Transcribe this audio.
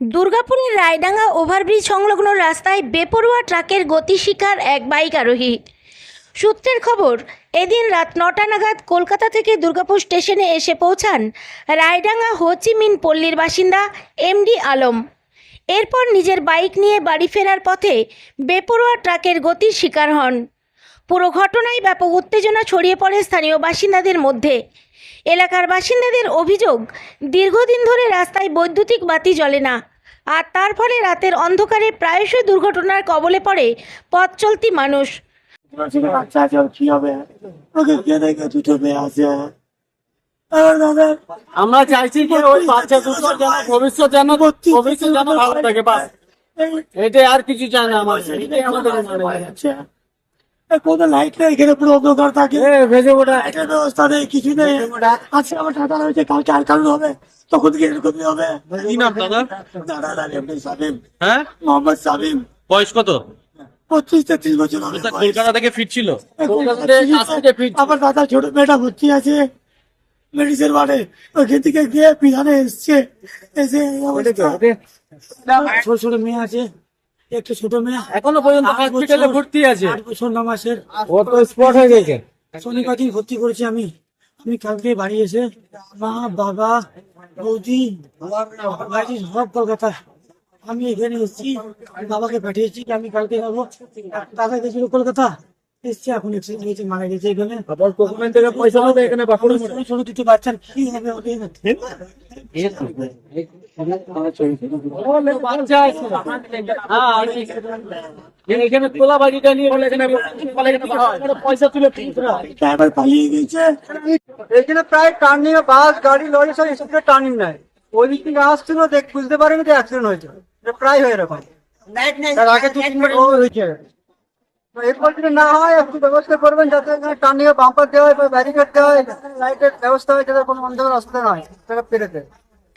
দুর্গাপুরের রায়ডাঙ্গা ওভারব্রিজ সংলগ্ন রাস্তায় বেপরোয়া ট্রাকের গতি শিকার এক বাইক আরোহী। সূত্রের খবর, এদিন রাত নটা নাগাদ কলকাতা থেকে দুর্গাপুর স্টেশনে এসে পৌঁছান রায়ডাঙ্গা হোচিমিন পল্লীর বাসিন্দা এমডি আলম। এরপর নিজের বাইক নিয়ে বাড়ি ফেরার পথে বেপরোয়া ট্রাকের গতির শিকার হন। পুরো ঘটনায় ব্যাপক উত্তেজনা ছড়িয়ে পড়ে স্থানীয় বাসিন্দাদের মধ্যে। এলাকার বাসিন্দাদের অভিযোগ দীর্ঘদিন ধরে রাস্তায় বৈদ্যুতিক বাতি জ্বলে না আর তার ফলে রাতের অন্ধকারে প্রায়শই দুর্ঘটনার কবলে পড়ে পথ চলতি মানুষ বাচ্চা আছে কি হবে? ওকে কে দেখে? দুটো মেয়ে আছে। আমরা চাইছি কি ওই বাচ্চা দুটো যেন ভবিষ্যৎ যেন ভবিষ্যৎ যেন ভালো থাকে বাস। এটাই আর কিছু চাই না আমাদের কোনো লাইট নেই এখানে পুরো অন্ধকার থাকে। ব্যবস্থা নেই কিছু নেই। আজকে আমার টাকা রয়েছে কালকে আর কারণ হবে। তখন কি এরকমই হবে। কি নাম দাদা? দাদা দাদা এমনি সাবিম হ্যাঁ? মোহাম্মদ সাবিম বয়স কত? পঁচিশ তেত্রিশ বছর হবে। কলকাতা থেকে ফিরছিল। আমার দাদা ছোট মেয়েটা ভর্তি আছে। মেডিসিন মানে থেকে গিয়ে পিছনে এসছে। এসে ছোট ছোট মেয়ে আছে। একটা ছোট মেয়ে। এখনও পর্যন্ত হসপিটালে ভর্তি আছে। আট বছর ন মাসের। স্পট হয়ে গেছে। শনিবার দিন ভর্তি করেছি আমি। আমি কালকে বাড়ি এসে মা বাবা বৌদি বাড়ি সব কলকাতা আমি এখানে এসেছি বাবাকে পাঠিয়েছি আমি কালকে যাব। দাদা গেছিল কলকাতা। এসছি এখন হয়েছে মারা গেছে এখানে। পয়সা হবে এখানে ছোট দুটো বাচ্চার কি হবে এখানে প্রায় টার্নিং বাস গাড়ি লরি সব এসব টার্নিং নেয়। ওই দিক থেকে আসছিল, দেখ, বুঝতে পারেনি যে অ্যাক্সিডেন্ট হয়েছে। প্রায় হয় এরকম। আগে দু হয়েছে। এরপর যদি না হয় একটু ব্যবস্থা করবেন যাতে টার্নিং বাম্পার দেওয়া হয় ব্যারিকেড দেওয়া হয় লাইটের ব্যবস্থা হয়, যাতে কোনো